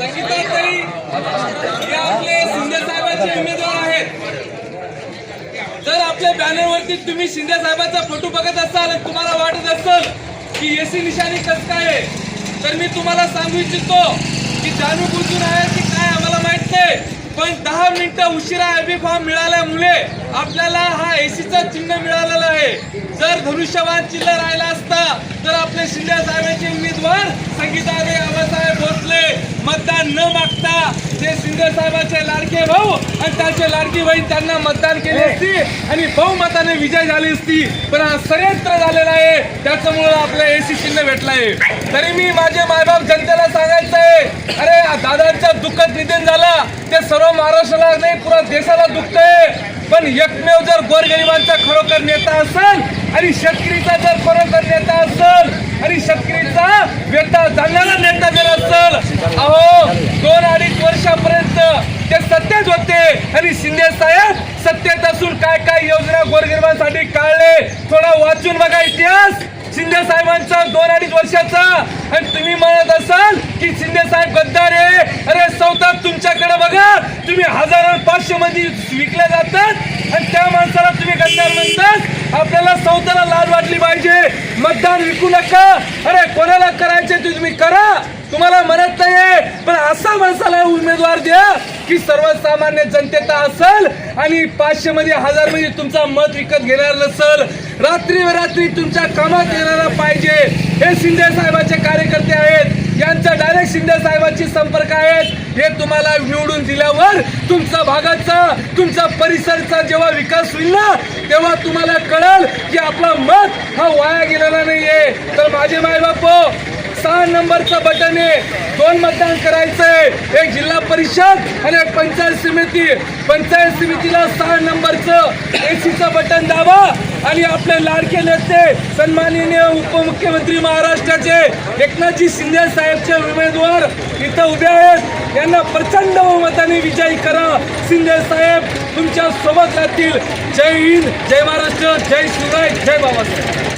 संगीताताई हे आपले उमेदवार आहेत. जर आपल्या बॅनरवरती तुम्ही शिंदे साहेबांचा फोटो बघत असाल तुम्हाला वाटत असेल की एसी निशाणी कसं काय तर मी तुम्हाला सांगू इच्छितो की जाणू बुजून आहे की काय आम्हाला माहीत नाही. पण दहा मिनिटं उशिरा एबी फॉर्म मिळाल्यामुळे आपल्याला हा एसीचा चिन्ह मिळालेला आहे. जर धनुष्यवान चिल्ला राहिला असता तर आपले शिंदे साहेबांचे उमेदवार संगीता मतदान न मागता ते शिंदे साहेबांचे लाडके भाऊ आणि त्यांचे लाडकी बहीण त्यांना मतदान केले असती आणि बहुमताने विजय झाली असती पण हा षडयंत्र झालेला आहे. त्याच्यामुळे आपल्या एसी चिन्ह भेटलं आहे तरी मी माझे मायबाप जनतेला सांगायचं आहे अरे या दादांचं दुःखद निधन झालं ते सर्व महाराष्ट्राला नाही पुरा देशाला दुःख आहे पण एकमेव जर गोरगरिबांचा खरोखर नेता असेल आणि शेतकरीचा जर खरोखर नेता असेल आणि शेतकरीचा व्यथा जाणणारा नेता जर असेल अहो दोन अडीच वर्षापर्यंत ते सत्तेत होते. आणि शिंदे साहेब सत्तेत असून काय काय योजना गोरगरिबांसाठी काढले? थोडा वाचून बघा इतिहास. शिंदे साहेबांचा दोन अडीच वर्षाचा. आणि तुम्ही म्हणत असाल की शिंदे साहेब गद्दार आहे. अरे सौतात तुमच्याकडे बघा. तुम्ही हजारो पाचशे मध्ये विकले जातात. आणि त्या माणसाला तुम्ही गद्दार म्हणतात. आपल्याला सौताला लाज वाटली पाहिजे. मतदान विकू नका. अरे कोणाला करायचे ते तुम्ही करा. तुम्हाला म्हणत नाहीये. पण असा माणसाला उमेदवार द्या. की सर्वसामान्य जनतेचा असेल आणि पाचशे मध्ये हजारमध्ये तुमचा मत विकत घेणार नसल रात्री रात्री तुमच्या कामात येणारा पाहिजे हे शिंदे साहेबांचे कार्यकर्ते आहेत यांचा डायरेक्ट शिंदे साहेबांची संपर्क आहेत हे तुम्हाला निवडून दिल्यावर तुमचा भागाचा तुमचा परिसरचा जेव्हा विकास होईल ना तेव्हा तुम्हाला कळेल की आपला मत हा वाया गेलेला नाहीये. तर माझे मायबाप हो, सहा नंबरचं बटन आहे. दोन मतदान करायचंय. एक जिल्हा परिषद आणि एक पंचायत समिती. पंचायत समितीला सहा नंबरचं एसीचं बटन दाबा आणि आपले लाडके नेते सन्माननीय उपमुख्यमंत्री महाराष्ट्राचे एकनाथजी शिंदे साहेबचे उमेदवार इथं उभे आहेत. यांना प्रचंड बहुमताने विजयी करा. शिंदे साहेब तुमच्यासोबत राहतील. जय हिंद जय महाराष्ट्र जय शिवराय जय बाबासाहेब.